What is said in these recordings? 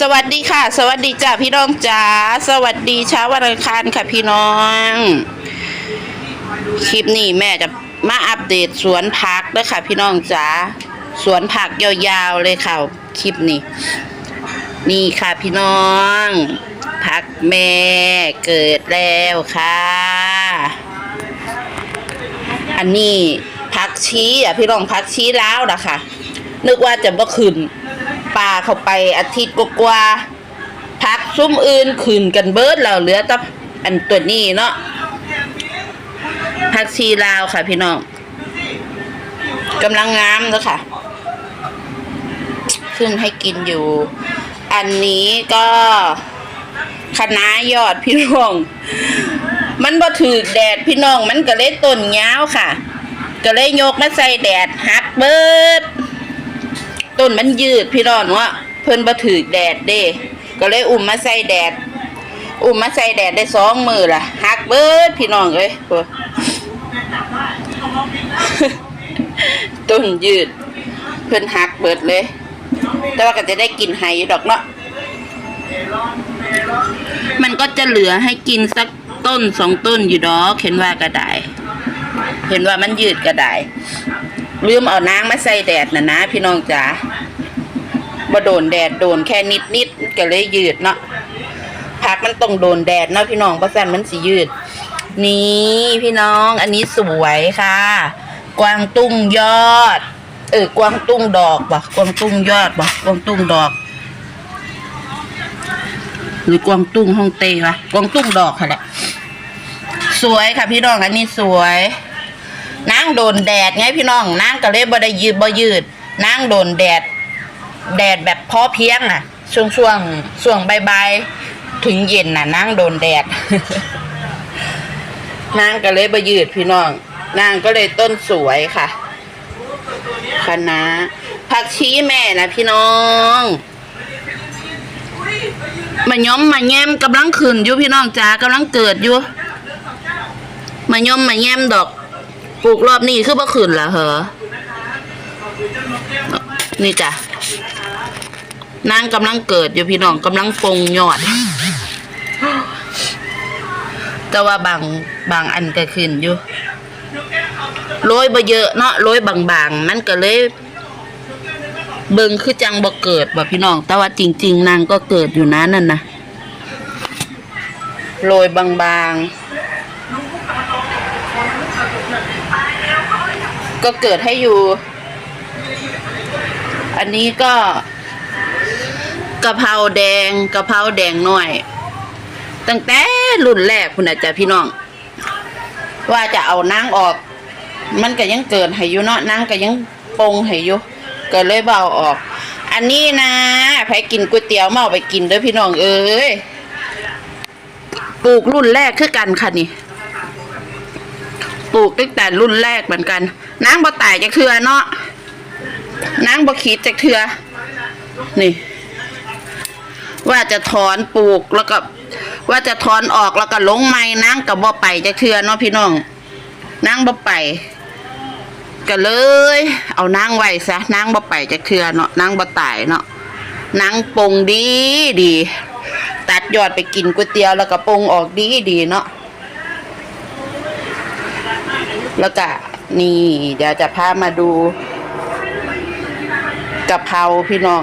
สวัสดีค่ะ สวัสดีจ้าพี่น้องจ๋าสวัสดีเช้าวันอังคารค่ะพี่น้อง คลิปนี้แม่จะมาอัปเดตสวนผักด้อค่ะ พี่น้องจ๋าสวนผักยาวๆเลยค่ะคลิปนี้ นี่ค่ะพี่น้อง ผักแม่เกิดแล้วค่ะ อันนี้ผักชี้อะพี่น้องผักชี้แล้วนะคะนึกว่าจะบ่ขึ้น ปลาเข้าไปอาทิตย์กว่าๆผักซุ้มอื่นขึ้นกันเบิดแล้วเหลือแต่อันตัวนี้เนาะผักชีลาวค่ะพี่น้องกำลังงามแล้วค่ะขึ้นให้กินอยู่ อันนี้ก็คณะยอดพี่น้อง มันบ่ถือแดดพี่น้อง มันก็เลยต้นยาวค่ะ ก็เลยยกมาใส่แดดหักเบิด ต้นมันยืดพี่น้องว่าเพิ่นบ่ถือแดดเด้ ก็เลยอุ้มมาใส่แดด อุ้มมาใส่แดดได้สองมือล่ะหักเบิดพี่น้องเอ้ยต้นยืด เพิ่นหักเบิดเลย แต่ว่าก็จะได้กินไห้ดอกเนาะมันก็จะเหลือให้กินสักต้นสองต้นอยู่ดอกเห็นว่าก็ได้เห็นว่ามันยืดก็ได้ ลืมเอานางมาใส่แดดนะนะพี่น้องจ๋าบ่โดนแดดโดนแค่นิดนิดก็เลยยืดเนาะผักมันต้องโดนแดดเนาะพี่น้องเพราะฉะนั้นมันสิยืด นี่พี่น้องอันนี้สวยค่ะ กวางตุ้งยอด เออกวางตุ้งดอกปะกวางตุ้งยอดปะกวางตุ้งดอก หรือกวางตุ้งฮ่องเต้ปะกวางตุ้งดอกค่ะแหละสวยค่ะพี่น้องอันนี้สวย นางโดนแดดไงพี่น้องนางก็เลยบ่ได้ยืดบ่ยืดนางโดนแดด แดดแบบพอเพียงอะ ช่วงช่วงช่วงบ่ายๆถึงเย็นน่ะนางโดนแดดนางก็เลยบ่ยืดพี่น้องนางก็เลยต้นสวยค่ะคะน้าผักชีแม่นะพี่น้องมาย้อมมาแย้มกำลังขึ้นอยู่พี่น้องจ๋ากำลังเกิดอยู่มาย้อมมาแย้มดอก ปลูกรอบนี้คือบ่ขึ้นล่ะเหรอนี่จ้ะนางกำลังเกิดอยู่พี่น้องกำลังปงยอด แต่ว่าบางบางอันก็ขึ้นอยู่โรยบ่เยอะเนาะโรยบางๆมันก็เลยเบิงคือจังบ่เกิดบ่พี่น้อง แต่ว่าจริง ๆ นางก็เกิดอยู่นะนั่นนะโรยบางๆ ก็เกิดให้อยู่ อันนี้ก็กะเพราแดงกะเพราแดงหน่อย ตั้งแต่รุ่นแรกคุณอาจารย์พี่น้อง ว่าจะเอานางออก มันก็ยังเกิดให้อยู่เนาะนางก็ยังปงให้อยู่ก็เลยเบาออก อันนี้นะใครกินก๋วยเตี๋ยวมาเอาไปกินเด้อพี่น้องเอ้ยปลูกรุ่นแรกคือกันค่ะนี่ ปลูกตั้งแต่รุ่นแรกเหมือนกัน นางบ่ตายจากเทือเนาะนางบ่ขีดจากเทือนี่ ว่าจะถอนปลูกแล้วก็ว่าจะถอนออกแล้วก็ลงไม้นางกับบ่ไปจากเทือเนาะพี่น้องนางบ่ไปก็เลย เอานางไว้ซะนางบ่ไปจากเทือเนาะนางบ่ตายเนาะนางปงดีดี ตัดยอดไปกินก๋วยเตี๋ยวแล้วก็ปงออกดีดีเนาะ แล้วก็นี่เดี๋ยวจะพามาดูกะเพราพี่น้อง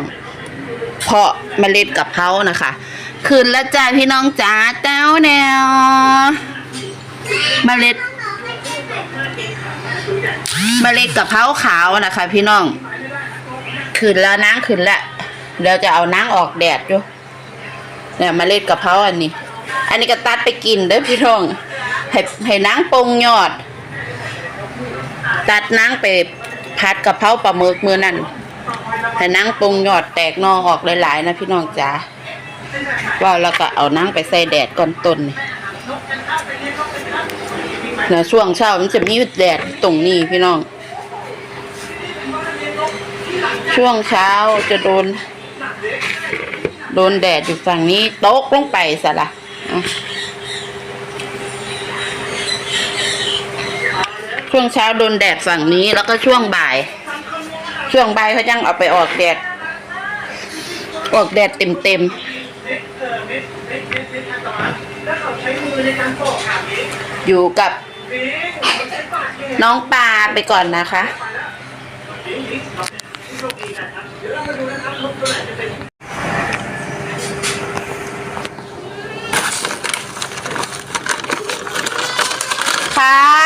เพาะเมล็ดกะเพรานะคะคืนแล้วจ้าพี่น้องจ๋าเต้าแนวเมล็ดเมล็ดกะเพราขาวนะคะ พี่น้องคืนแล้วนางคืนแล้วเดี๋ยวจะเอานางออกแดดอยู่เนี่ยเมล็ดกะเพราอันนี้ อันนี้ก็ตัดไปกินเด้อพี่น้องให้ให้นางปงยอด ตัดนางไปพัดกะเพราปลาหมึกมือนั่นให้นางปรุงยอดแตกนอออกหลายๆนะพี่น้องจ๋าว่าแล้วก็เอานางไปใส่แดดก่อนต้นนี่นะช่วงเช้ามันจะมีแดดตรงนี้พี่น้อง ช่วงเช้าจะโดน โดนแดดอยู่ฝั่งนี้ โต๊กลงไปซะละอะ ช่วงเช้าโดนแดดฝั่งนี้ แล้วก็ช่วงบ่าย ช่วงบ่ายเขาจังเอาไปออกแดด ออกแดดเต็มเต็มอยู่กับน้องปลาไปก่อนนะคะ ค่ะ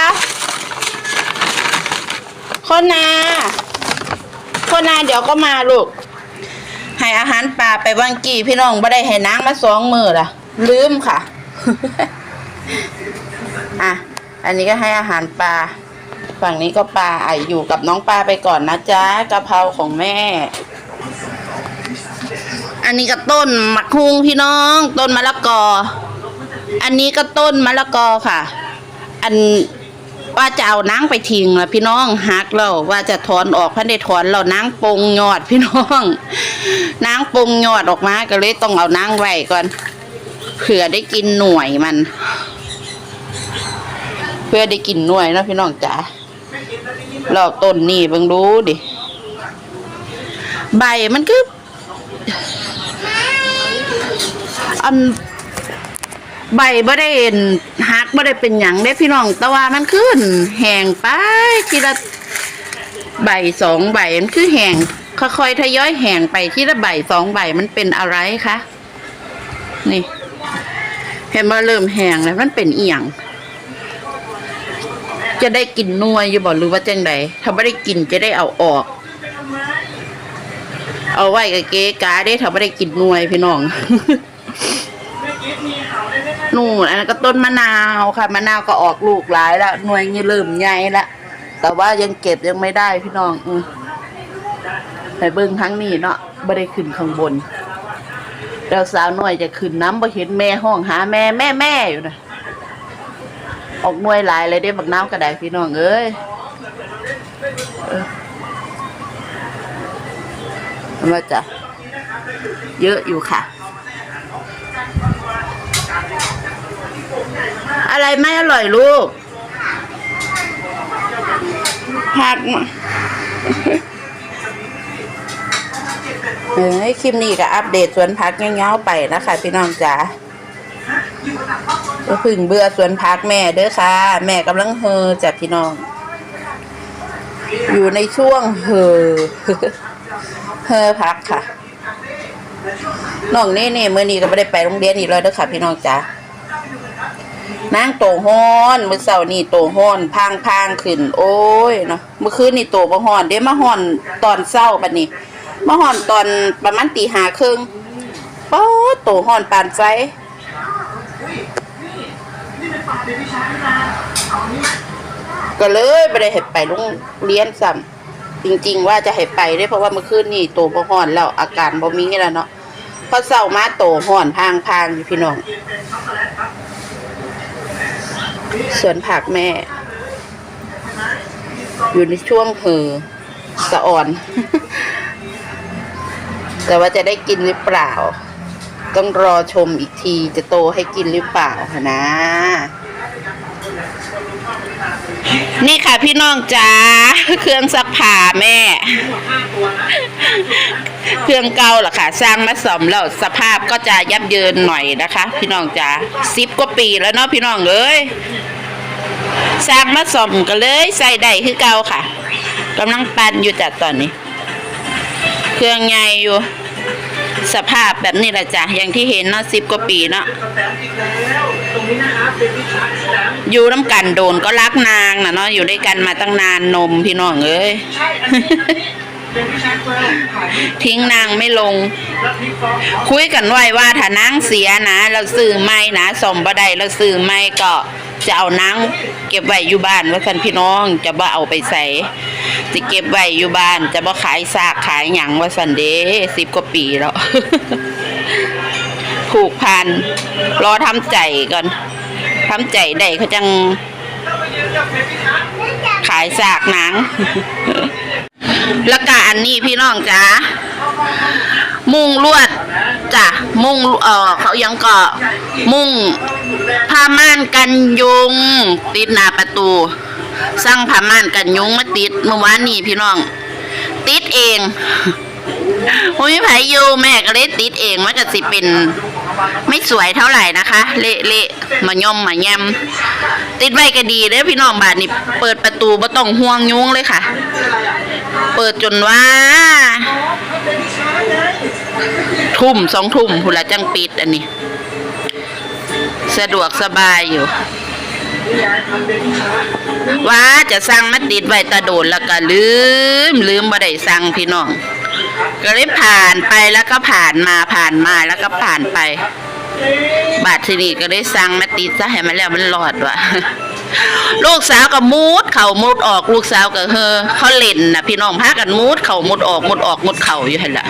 คนนาคนนาเดี๋ยวก็มาลูก ให้อาหารปลาไปว่างกี่พี่น้องไม่ได้ให้นางมาสองมือล่ะ ลืมค่ะ อะ อันนี้ก็ให้อาหารปลา ฝั่งนี้ก็ปลาอะอยู่กับน้องปลาไปก่อนนะจ๊ะกะเพราของแม่ อันนี้ก็ต้นมะฮุงพี่น้อง ต้นมะละกอ อันนี้ก็ต้นมะละกอค่ะ อัน ว่าจะเอานางไปทิ้งละพี่น้องหักแล้วว่าจะถอนออกพันได้ถอนเรานางปงยอดพี่น้องนางปงยอดออกมาก็เลยต้องเอานางไว้ก่อนเผื่อได้กินหน่วยมัน เพื่อได้กินหน่วยนะพี่น้องจ๋าเราต้นนี่เบิ่งดูดิใบมันคืออัน ใบบ่ได้เห็นหักบ่ได้เป็นหยังได้พี่น้องแต่ว่ามันขึ้นแห้งไปทีละใบสองใบมันคือแห้งค่อยๆทยอยแห้งไปทีละใบสองใบมันเป็นอะไรคะนี่เห็นว่าเริ่มแห้งแล้วมันเป็นเอียงจะได้กินนัวอยู่บ่หรือว่าจังใดถ้าไม่ได้กินจะได้เอาออก เอาไว้กับเก๊กาได้ถ้าไม่ได้กินนวพี่น้อง นู่นอันนั้นก็ต้นมะนาวค่ะมะนาวก็ออกลูกหลายแล้วหน่วยนี่เริ่มใหญ่ละแต่ว่ายังเก็บยังไม่ได้พี่น้องอืมไปเบิ้งทั้งนี้เนาะไม่ได้ขึ้นข้างบนแล้วสาวหน่อยจะขึ้นน้ำบ่เห็นแม่ห้องหาแม่แม่แม่อยู่นะออกหน่วยหลายเลยได้บักน้ำกระไดพี่น้องเอ้ยเออว่าจะเยอะอยู่ค่ะ อะไรไม่อร่อยลูก ผักมาเฮ้ยคลิปนี้ก็อัปเดตสวนพักเงี้ยวๆไปนะคะพี่น้องจ๋าก็พึ่งเบื่อสวนพักแม่เด้อค่ะ แม่กำลังเฮอจากพี่น้อง อยู่ในช่วงเฮอเฮอพักค่ะน้องนี่นี่เมื่อนี้ก็ไม่ได้ไปโรงเรียนอีกแล้วเด้อค่ะพี่น้องจ๋า นางโตฮ้อนมื้อเช้านี่โตฮ้อนพางพางขึ้น โอ้ยเนาะเมื่อคืนนี่โตบ่ฮ้อนเด้มาฮ้อนตอนเช้าบัดนี้มาฮ้อนตอนประมาณตีห้าครึ่งป๊อโตฮ้อนปานไฟก็เลยบ่ได้ให้ไปโรงเรียนซ้ำจริงๆ ว่าจะให้ไปเด้เพราะว่าเมื่อคืนนี่โตบ่ฮ้อนแล้วอาการบ่มีแล้วเนาะพอเช้ามาโตฮ้อนพางพางอยู่พี่น้อง สวนผักแม่ อยู่ในช่วงเหือสะอ่อน แต่ว่าจะได้กินหรือเปล่า ต้องรอชมอีกทีจะโตให้กินหรือเปล่านะ นี่ค่ะพี่น้องจ๋าเครื่องซักผ้าแม่ เครื่องเก่าล่ะค่ะ สร้างมาสมแล้วสภาพก็จะยับเยินหน่อยนะคะ พี่น้องจ๋าสิบกว่าปีแล้วเนาะพี่น้องเอ้ยสร้างมาสมก็เลยใส่ได้คือเก่าค่ะกำลังปั่นอยู่จัดตอนนี้ เครื่องใหญ่อยู่ สภาพแบบนี้แหละจ้ะอย่างที่เห็นเนาะสิบกว่าปีเนาะ อยู่น้ำกันโดนก็รักนางนะเนาะอยู่ด้วยกันมาตั้งนานนมพี่น้องเอ้ยทิ้งนางไม่ลง คุยกันไว้ว่าถ้านางเสียนะเราซื้อไม่นะสมบ่ได้เราซื้อไม่ก็จะเอานางเก็บไว้อยู่บ้านว่าสันพี่น้องจะบ่เอาไปใส่จะเก็บไว้อยู่บ้าน จะบ่ขายซากขายหยังว่าสันเด้สิบกว่าปีแล้ว ผูกพันรอทำใจก่อนทำใจได้เขาจัง ขายซากหนัง แล้วก็อันนี้พี่น้องจ๋ามุงลวดจ้ะมุงเออเขายังก็มุงผ้าม่านกันยุง ติดหน้าประตู สร้างผ้าม่านกันยุงมาติดเมื่อวานนี้พี่น้อง ติดเองโอ้ยไผอยู่แม่ก็เลยติดเองมันก็สิเป็น ไม่สวยเท่าไหร่นะคะ เละเละมาย่อมมาแยมติดไว้ก็ดีเด้อพี่น้องบาทนี่เปิดประตูบ่ต้องห่วงยุ้งเลยค่ะ เปิดจนว่า ทุ่มสองทุ่มพุนละจังปิดอันนี้ สะดวกสบายอยู่ว่าจะสั่งมาติดไว้ตะโดนแล้วก็ลืม ลืมบ่ได้สั่งพี่น้อง ก็เลยผ่านไปแล้วก็ผ่านมาผ่านมาแล้วก็ผ่านไป บาทที่นี่ก็ได้สั่งมาติดซะให้มันแล้วมันหลอดว่ะลูกสาวก็มูดเข่ามุดออกลูกสาวก็เฮอเขาเล่นนะพี่น้องพากันมูดเข่ามุดออกมุดออกมุดเข่าอยู่เห็นล่ะ